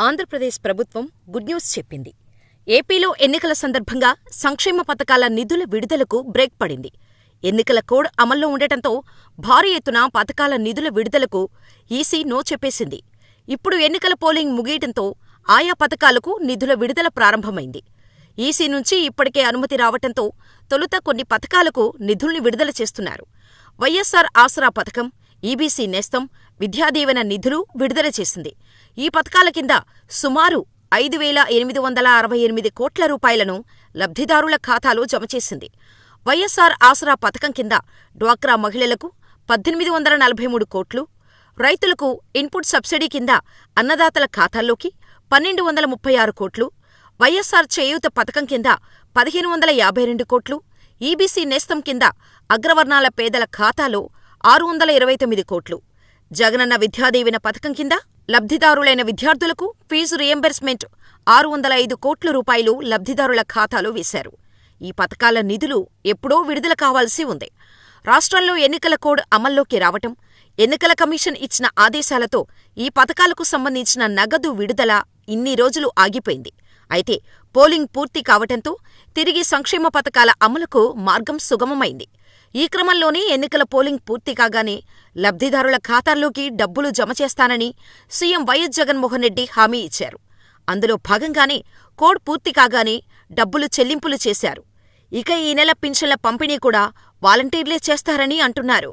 ఆంధ్రప్రదేశ్ ప్రభుత్వం good news చెప్పింది. ఏపీలో ఎన్నికల సందర్భంగా సంక్షేమ పథకాల నిధుల విడుదలకు బ్రేక్ పడింది. ఎన్నికల కోడ్ అమల్లో ఉండటంతో భారీ ఎత్తున పథకాల నిధుల విడుదలకు ఈసీ నో చెప్పేసింది. ఇప్పుడు ఎన్నికల పోలింగ్ ముగియటంతో ఆయా పథకాలకు నిధుల విడుదల ప్రారంభమైంది. ఈసీ నుంచి ఇప్పటికే అనుమతి రావటంతో తొలుత కొన్ని పథకాలకు నిధుల్ని విడుదల చేస్తున్నారు. వైఎస్సార్ ఆసరా పథకం, ఈబీసీ నేస్తం, విద్యాదీవెన నిధులు విడుదల చేసింది. ఈ పథకాల కింద సుమారు ఐదు వేల ఎనిమిది వందల అరవై ఎనిమిది కోట్ల రూపాయలను లబ్ధిదారుల ఖాతాలో జమ చేసింది. వైఎస్ఆర్ ఆసరా పథకం కింద డ్వాక్రా మహిళలకు పద్దెనిమిది వందల నలభై మూడు కోట్లు, రైతులకు ఇన్పుట్ సబ్సిడీ కింద అన్నదాతల ఖాతాల్లోకి పన్నెండు వందల ముప్పై ఆరు కోట్లు, వైఎస్ఆర్ చేయూత పథకం కింద పదిహేను వందల యాభై రెండు కోట్లు, ఈబీసీ నేస్తం కింద అగ్రవర్ణాల పేదల ఖాతాలో ఆరు వందల ఇరవై తొమ్మిది కోట్లు, జగనన్న విద్యాదీవెన పథకం కింద లబ్ధిదారులైన విద్యార్థులకు ఫీజు రియంబర్స్మెంట్ ఆరు వందల ఐదు కోట్ల రూపాయలు లబ్ధిదారుల ఖాతాలో వేశారు. ఈ పథకాల నిధులు ఎప్పుడో విడుదల కావాల్సి ఉంది. రాష్ట్రంలో ఎన్నికల కోడ్ అమల్లోకి రావటం, ఎన్నికల కమిషన్ ఇచ్చిన ఆదేశాలతో ఈ పథకాలకు సంబంధించిన నగదు విడుదల ఇన్ని రోజులు ఆగిపోయింది. అయితే పోలింగ్ పూర్తి కావటంతో తిరిగి సంక్షేమ పథకాల అమలుకు మార్గం సుగమమైంది. ఈ క్రమంలోనే ఎన్నికల పోలింగ్ పూర్తి కాగానే లబ్ధిదారుల ఖాతాల్లోకి డబ్బులు జమ చేస్తానని సీఎం వైఎస్ జగన్మోహన్ రెడ్డి హామీ ఇచ్చారు. అందులో భాగంగానే కోడ్ పూర్తి కాగానే డబ్బులు చెల్లింపులు చేశారు. ఇక ఈ నెల పింఛన్ల పంపిణీ కూడా వాలంటీర్లే చేస్తారని అంటున్నారు.